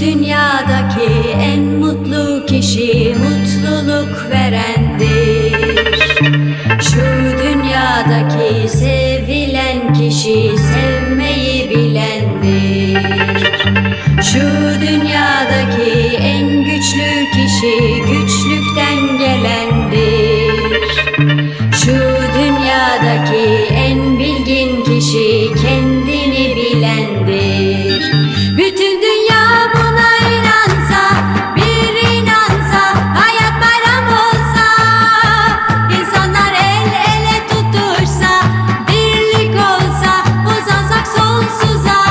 dünyadaki en mutlu kişi mutluluk verendir. Şu dünyadaki sevgi